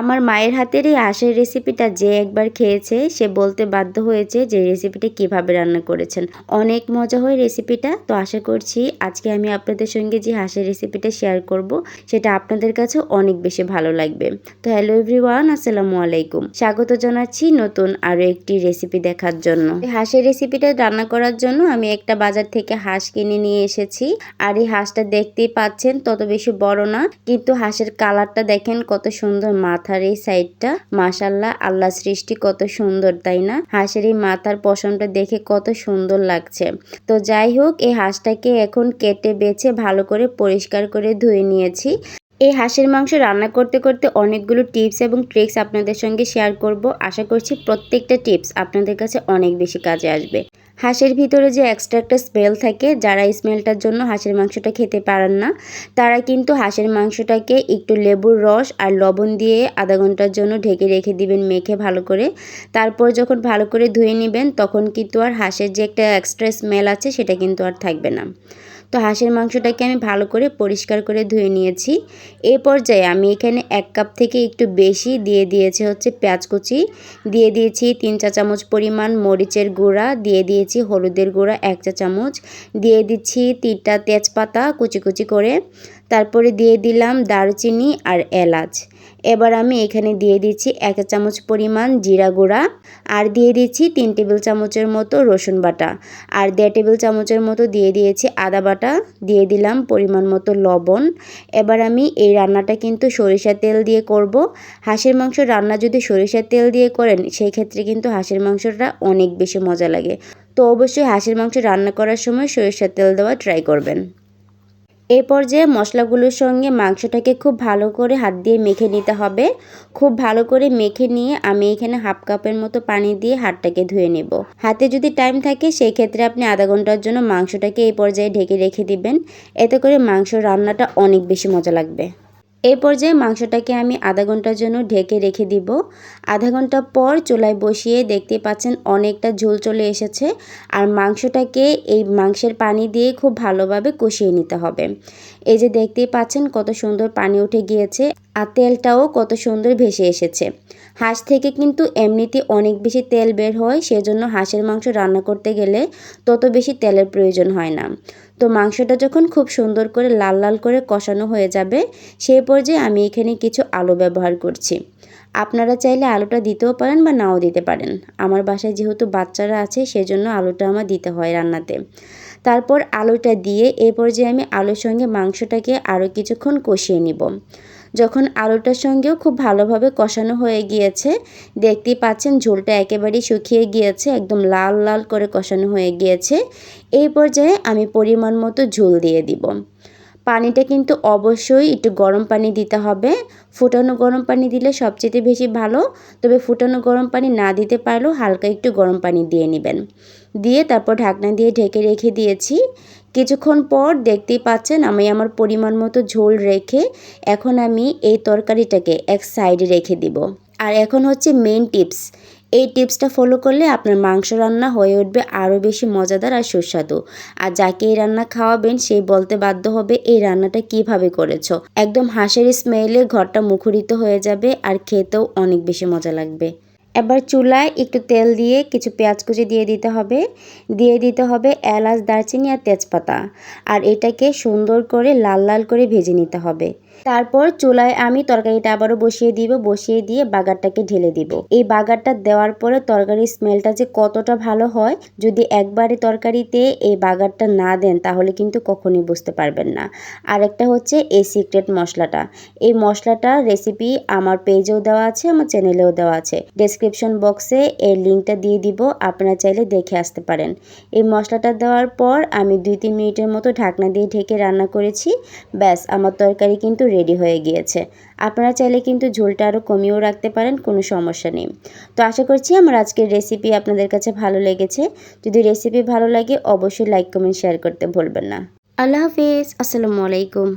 আমার মায়ের হাতের এই হাঁসের রেসিপিটা যে একবার খেয়েছে, সে বলতে বাধ্য হয়েছে যে রেসিপিটা কীভাবে রান্না করেছেন। অনেক মজা হয় রেসিপিটা তো আশা করছি আজকে আমি আপনাদের সঙ্গে যে হাঁসের রেসিপিটা শেয়ার করব, সেটা আপনাদের কাছে অনেক বেশি ভালো লাগবে। তো হ্যালো এভরিওয়ান আসসালামু আলাইকুম। স্বাগত জানাচ্ছি নতুন আরও একটি রেসিপি দেখার জন্য। হাঁসের রেসিপিটা রান্না করার জন্য আমি একটা বাজার থেকে হাঁস কিনে নিয়ে এসেছি। আর এই হাঁসটা দেখতেই পাচ্ছেন, তত বেশি বড় না, কিন্তু হাঁসের কালারটা দেখেন কত সুন্দর মাথার এই সাইডটা মাসাল্লাহ আল্লাহ সৃষ্টি কত সুন্দর, তাই না? হাঁসের এই মাথার পশমটা দেখে কত সুন্দর লাগছে। তো যাই হোক, এই হাঁসটাকে এখন কেটে বেছে ভালো করে পরিষ্কার করে ধুয়ে নিয়েছি। এই হাঁসের মাংস রান্না করতে করতে অনেকগুলো টিপস এবং ট্রিক্স আপনাদের সঙ্গে শেয়ার করব। আশা করছি প্রত্যেকটা টিপস আপনাদের কাছে অনেক বেশি কাজে আসবে। হাঁসের ভিতরে যে এক্সট্রা একটা স্মেল থাকে, যারা স্মেলটার জন্য হাঁসের মাংসটা খেতে পারেন না, তারা কিন্তু হাঁসের মাংসটাকে একটু লেবুর রস আর লবণ দিয়ে আধা ঘণ্টার জন্য ঢেকে রেখে দিবেন মেখে ভালো করে। তারপর যখন ভালো করে ধুয়ে নেবেন, তখন কিন্তু আর হাঁসের যে একটা এক্সট্রা স্মেল আছে, সেটা কিন্তু আর থাকবে না। তো হাঁসের মাংসটাকে আমি ভালো করে পরিষ্কার করে ধুয়ে নিয়েছি। এ পর্যায়ে আমি এখানে এক কাপ থেকে একটু বেশি দিয়ে দিয়েছি হচ্ছে পেঁয়াজ কুচি। দিয়ে দিয়েছি তিন চা চামচ পরিমাণ মরিচের গুঁড়া। দিয়ে দিয়েছি হলুদের গুঁড়া এক চা চামচ। দিয়ে দিচ্ছি তিনটা তেজপাতা কুচি কুচি করে। তারপরে দিয়ে দিলাম দারুচিনি আর এলাচ। এবার আমি এখানে দিয়ে দিচ্ছি এক চামচ পরিমাণ জিরা গুঁড়া আর দিয়ে দিচ্ছি তিন টেবিল চামচের মতো রসুন বাটা। আর দেড় টেবিল চামচের মতো দিয়ে দিয়েছি আদা বাটা, দিয়ে দিলাম পরিমাণ মতো লবণ। এবার আমি এই রান্নাটা কিন্তু সরিষার তেল দিয়ে করব। হাঁসের মাংস রান্না যদি সরিষার তেল দিয়ে করেন সেই ক্ষেত্রে কিন্তু হাঁসের মাংসটা অনেক বেশি মজা লাগে। তো অবশ্যই হাঁসের মাংস রান্না করার সময় সরিষার তেল দেওয়া ট্রাই করবেন। এই পর্যায়ে মশলাগুলোর সঙ্গে মাংসটাকে খুব ভালো করে হাত দিয়ে মেখে নিতে হবে। খুব ভালো করে মেখে নিয়ে আমি এখানে হাফ কাপের মতো পানি দিয়ে হাতটাকে ধুয়ে নেব। হাতে যদি টাইম থাকে, সেই ক্ষেত্রে আপনি আধা ঘণ্টার জন্য মাংসটাকে এই পর্যায়ে ঢেকে রেখে দিবেন। এতে করে মাংস রান্নাটা অনেক বেশি মজা লাগবে। এই পর্যায়ে মাংসটাকে আমি আধা ঘণ্টার জন্য ঢেকে রেখে দিব। আধা ঘণ্টা পর চুলায় বসিয়ে দেখতে পাচ্ছেন অনেকটা ঝোল চলে এসেছে আর মাংসটাকে এই মাংসের পানি দিয়ে খুব ভালোভাবে কষিয়ে নিতে হবে। এই যে দেখতেই পাচ্ছেন কত সুন্দর পানি উঠে গিয়েছে। আর তেলটাও কত সুন্দর ভেসে এসেছে। হাঁস থেকে কিন্তু এমনিতে অনেক বেশি তেল বের হয়, সেজন্য হাঁসের মাংস রান্না করতে গেলে তত বেশি তেলের প্রয়োজন হয় না। তো মাংসটা যখন খুব সুন্দর করে লাল লাল করে কষানো হয়ে যাবে সেই পর্যায়ে আমি এখানে কিছু আলু ব্যবহার করছি। আপনারা চাইলে আলুটা দিতেও পারেন বা নাও দিতে পারেন। আমার বাসায় যেহেতু বাচ্চারা আছে, সেজন্য আলুটা আমার দিতে হয় রান্নাতে। তারপর আলুটা দিয়ে এই পর্যায়ে আমি আলুর সঙ্গে মাংসটাকে আরও কিছুক্ষণ কষিয়ে নিব। যখন আলুটার সঙ্গেও খুব ভালোভাবে কষানো হয়ে গিয়েছে, দেখতেই পাচ্ছেন ঝোলটা একেবারেই শুকিয়ে গিয়েছে, একদম লাল লাল করে কষানো হয়ে গিয়েছে। এই পর্যায়ে আমি পরিমাণ মতো ঝোল দিয়ে দিব। পানিটা কিন্তু অবশ্যই একটু গরম পানি দিতে হবে। ফুটানো গরম পানি দিলে সবচেয়ে বেশি ভালো। তবে ফুটানো গরম পানি না দিতে পারলেও হালকা একটু গরম পানি দিয়ে নেবেন। দিয়ে তারপর ঢাকনা দিয়ে ঢেকে রেখে দিয়েছি। কিছুক্ষণ পর দেখতেই পাচ্ছেন আমি আমার পরিমাণ মতো ঝোল রেখে এখন আমি এই তরকারিটাকে এক সাইডে রেখে দিব। আর এখন হচ্ছে মেন টিপস এই টিপসটা ফলো করলে আপনার মাংস রান্না হয়ে উঠবে আরও বেশি মজাদার আর সুস্বাদু। আর যাকে এই রান্না খাওয়াবেন সেই বলতে বাধ্য হবে এই রান্নাটা কীভাবে করেছ। একদম হাঁসের স্মেলে ঘরটা মুখরিত হয়ে যাবে আর খেতেও অনেক বেশি মজা লাগবে। এবার চুলায় একটু তেল দিয়ে কিছু পেঁয়াজ কুচি দিয়ে দিতে হবে। দিয়ে দিতে হবে এলাচ, দারচিনি আর তেজপাতা। আর এটাকে সুন্দর করে লাল লাল করে ভেজে নিতে হবে। তারপর চুলায় আমি তরকারিটা আবারও বসিয়ে দিব, বসিয়ে দিয়ে বাগারটাকে ঢেলে দিব। এই বাগারটা দেওয়ার পরে তরকারির স্মেলটা যে কতটা ভালো হয়, যদি একবারে তরকারিতে এই বাগারটা না দেন, তাহলে কিন্তু কখনই বুঝতে পারবেন না। আর একটা হচ্ছে এই সিক্রেট মশলাটা। এই মশলাটার রেসিপি আমার পেজেও দেওয়া আছে, আমার চ্যানেলেও দেওয়া আছে। ডেসক্রিপশন বক্সে এর লিঙ্কটা দিয়ে দিব, আপনারা চাইলে দেখে আসতে পারেন। এই মশলাটা দেওয়ার পর আমি দুই তিন মিনিটের মতো ঢাকনা দিয়ে ঢেকে রান্না করেছি। ব্যাস, আমার তরকারি কিন্তু রেডি হয়ে গিয়েছে। আপনারা চাইলে কিন্তু ঝোলটা আরও কমিয়েও রাখতে পারেন, কোনো সমস্যা নেই। তো আশা করছি আমার আজকের রেসিপি আপনাদের কাছে ভালো লেগেছে। যদি রেসিপি ভালো লাগে, অবশ্যই লাইক কমেন্ট শেয়ার করতে ভুলবেন না। আল্লাহ হাফিজ, আসসালামু আলাইকুম।